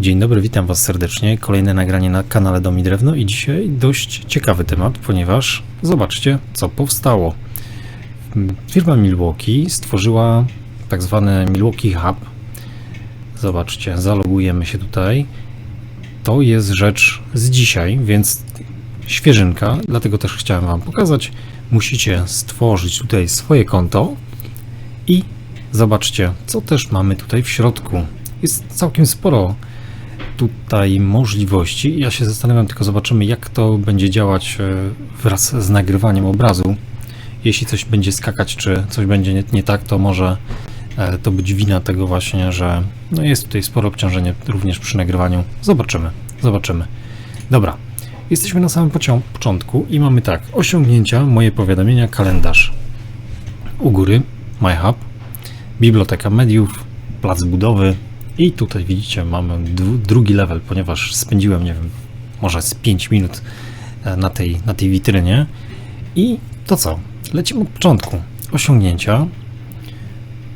Dzień dobry, witam Was serdecznie. Kolejne nagranie na kanale Domi Drewno i dzisiaj dość ciekawy temat, ponieważ zobaczcie, co powstało. Firma Milwaukee stworzyła tak zwany Milwaukee Hub. Zobaczcie, zalogujemy się tutaj. To jest rzecz z dzisiaj, więc świeżynka, dlatego też chciałem Wam pokazać. Musicie stworzyć tutaj swoje konto i zobaczcie, co też mamy tutaj w środku. Jest całkiem sporo tutaj możliwości. Ja się zastanawiam, tylko zobaczymy, jak to będzie działać e, wraz z nagrywaniem obrazu. Jeśli coś będzie skakać, czy coś będzie nie, nie tak, to może e, to być wina tego właśnie, że no jest tutaj sporo obciążenie również przy nagrywaniu. Zobaczymy, zobaczymy. Dobra, jesteśmy na samym początku i mamy tak, osiągnięcia, moje powiadomienia, kalendarz. U góry, My Hub, biblioteka mediów, plac budowy i tutaj widzicie mamy dru- drugi level, ponieważ spędziłem, nie wiem, może z 5 minut e, na tej, na tej witrynie. I to co? Lecimy od początku. Osiągnięcia.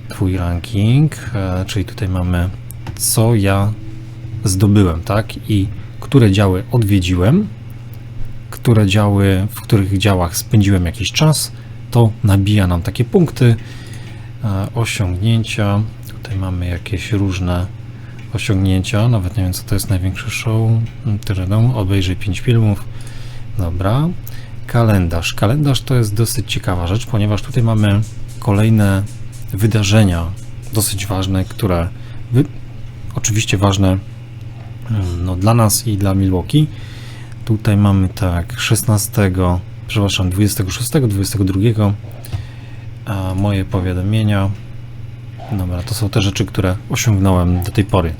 Twój ranking, e, czyli tutaj mamy co ja zdobyłem, tak? I które działy odwiedziłem, które działy, w których działach spędziłem jakiś czas, to nabija nam takie punkty. E, osiągnięcia. Tutaj mamy jakieś różne osiągnięcia. Nawet nie wiem, co to jest największy show. Tyredą. Obejrzyj 5 filmów. Dobra. Kalendarz. Kalendarz to jest dosyć ciekawa rzecz, ponieważ tutaj mamy kolejne wydarzenia dosyć ważne, które wy... oczywiście ważne mm, no, dla nas i dla Milwaukee. Tutaj mamy tak 16, przepraszam, 26, 22 a moje powiadomienia. Dobra, to są te rzeczy, które osiągnąłem do tej pory.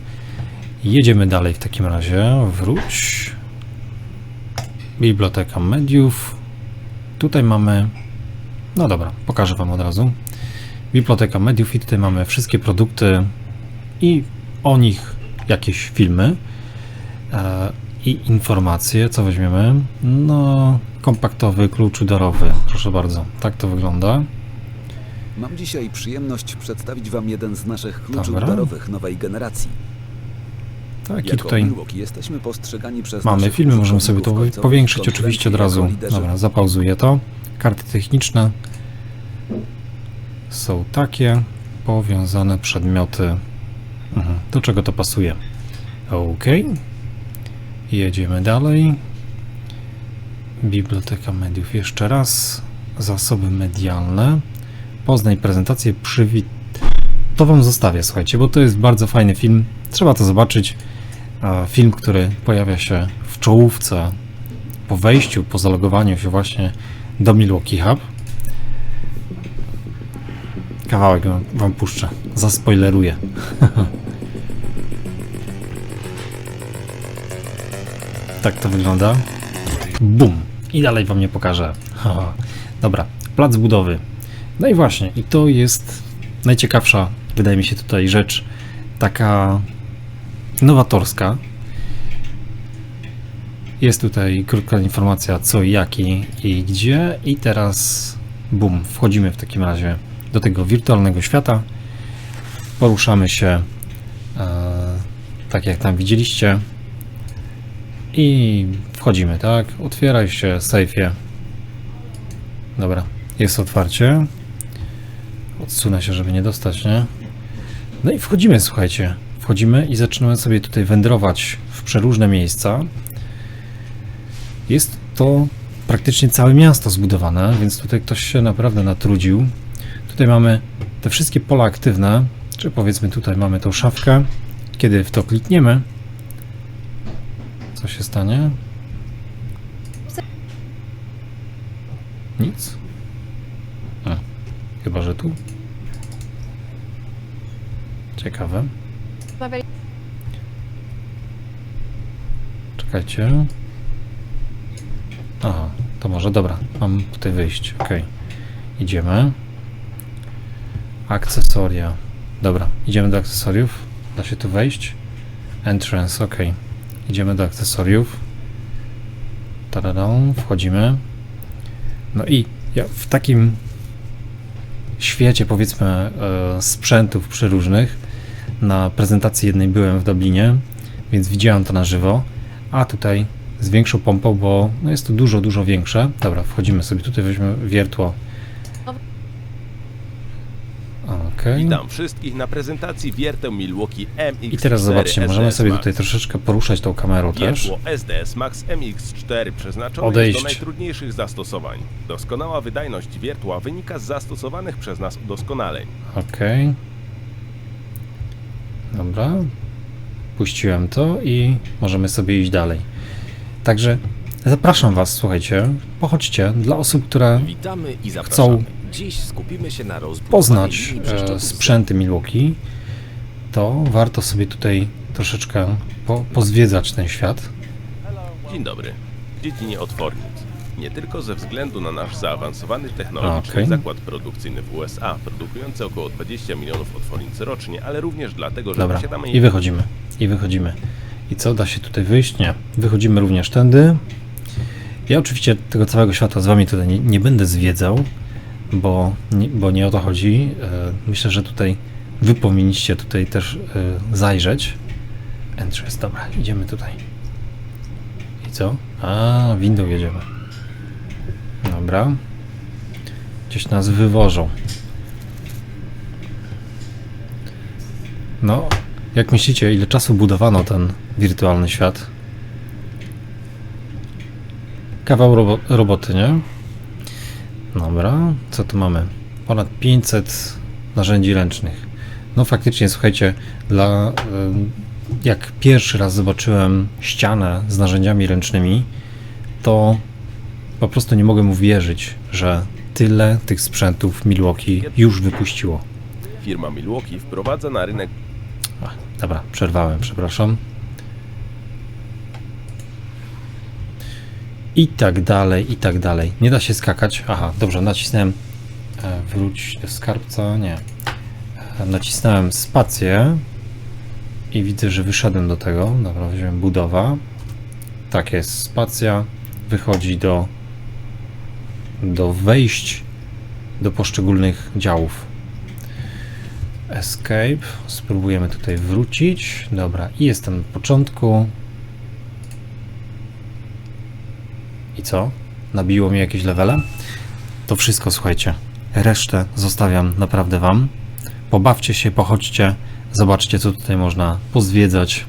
Jedziemy dalej w takim razie. Wróć. Biblioteka mediów. Tutaj mamy. No dobra, pokażę Wam od razu. Biblioteka mediów i tutaj mamy wszystkie produkty i o nich jakieś filmy e, i informacje. Co weźmiemy? No, kompaktowy klucz udarowy. Proszę bardzo, tak to wygląda. Mam dzisiaj przyjemność przedstawić Wam jeden z naszych kluczy Dobra. udarowych nowej generacji. Tak, i Jako tutaj jesteśmy postrzegani przez mamy naszych filmy, możemy sobie to użytkowników powiększyć konkurencji oczywiście od jako razu. liderzy Dobra, zapauzuję to. Karty techniczne są takie, powiązane przedmioty. Mhm. Do czego to pasuje? Ok. Jedziemy dalej. Biblioteka mediów jeszcze raz. Zasoby medialne. Poznaj prezentację, przywit. To wam zostawię, słuchajcie, bo to jest bardzo fajny film. Trzeba to zobaczyć. Film, który pojawia się w czołówce po wejściu, po zalogowaniu się właśnie do Milwaukee Hub. Kawałek wam, wam puszczę. Zaspoileruję. tak to wygląda. Bum. I dalej wam nie pokażę. Dobra, plac budowy. No i właśnie, i to jest najciekawsza, wydaje mi się tutaj rzecz taka nowatorska. Jest tutaj krótka informacja co, i jak i, i gdzie i teraz bum, wchodzimy w takim razie do tego wirtualnego świata. Poruszamy się e, tak jak tam widzieliście i wchodzimy, tak? Otwieraj się, sejfie. Dobra, jest otwarcie. Odsunę się, żeby nie dostać, nie? No i wchodzimy, słuchajcie. Wchodzimy i zaczynamy sobie tutaj wędrować w przeróżne miejsca. Jest to praktycznie całe miasto zbudowane, więc tutaj ktoś się naprawdę natrudził. Tutaj mamy te wszystkie pola aktywne, czy powiedzmy tutaj mamy tą szafkę. Kiedy w to klikniemy, co się stanie? Nic. Chyba, że tu. Ciekawe. Czekajcie. Aha, to może dobra. Mam tutaj wyjść. Ok. Idziemy. Akcesoria. Dobra, idziemy do akcesoriów. Da się tu wejść. Entrance, ok. Idziemy do akcesoriów. Taradą, wchodzimy. No i ja w takim świecie, powiedzmy, e, sprzętów przeróżnych, na prezentacji jednej byłem w Dublinie, więc widziałem to na żywo, a tutaj z większą pompą, bo no jest to dużo, dużo większe. Dobra, wchodzimy sobie tutaj, weźmy wiertło. Okej. Witam wszystkich na prezentacji wierteł Milwaukee MX4 I teraz zobaczcie, możemy sobie tutaj troszeczkę poruszać tą kamerą też. Wiertło SDS Max MX4 przeznaczone Odejść. do najtrudniejszych zastosowań. Doskonała wydajność wiertła wynika z zastosowanych przez nas udoskonaleń. Okej. Dobra. Puściłem to i możemy sobie iść dalej. Także zapraszam Was, słuchajcie, pochodźcie dla osób, które Witamy i Chcą. Dziś skupimy się na poznać e, sprzęty Milwaukee, to warto sobie tutaj troszeczkę po, pozwiedzać ten świat. Dzień dobry. W dziedzinie otwornic. Nie tylko ze względu na nasz zaawansowany technologicznie Okej. zakład produkcyjny w USA, produkujący około 20 milionów otwornic rocznie, ale również dlatego, że Dobra, posiadamy i wychodzimy. I wychodzimy. I co, da się tutaj wyjść? Nie. Wychodzimy również tędy. Ja oczywiście tego całego świata z Wami tutaj nie, nie będę zwiedzał, bo bo nie o to chodzi. E, Myślę, że tutaj Wy powinniście tutaj też e, zajrzeć. Entrance, dobra, idziemy tutaj. I co? A, windą jedziemy. Dobra. Gdzieś nas wywożą. No, jak myślicie, ile czasu budowano ten wirtualny świat? Kawał robo roboty, nie? Dobra, co tu mamy? Ponad 500 narzędzi ręcznych. No faktycznie, słuchajcie, dla jak pierwszy raz zobaczyłem ścianę z narzędziami ręcznymi, to po prostu nie mogłem uwierzyć, że tyle tych sprzętów Milwaukee już wypuściło. Firma Milwaukee wprowadza na rynek Ach, dobra, przerwałem, przepraszam. I tak dalej, i tak dalej. Nie da się skakać. Aha, dobrze, nacisnąłem e, wróć do skarbca, nie. E, nacisnąłem spację i widzę, że wyszedłem do tego. Dobra, wziąłem budowa. Tak jest, spacja wychodzi do do wejść do poszczególnych działów. Escape. Spróbujemy tutaj wrócić. Dobra, i jestem na początku. I co? Nabiło mi jakieś levele? To wszystko, słuchajcie. Resztę zostawiam naprawdę Wam. Pobawcie się, pochodźcie, zobaczcie, co tutaj można pozwiedzać.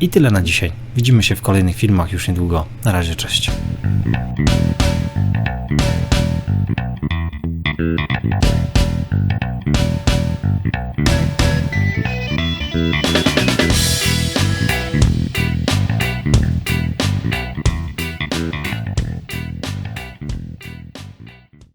I tyle na dzisiaj. Widzimy się w kolejnych filmach już niedługo. Na razie, cześć.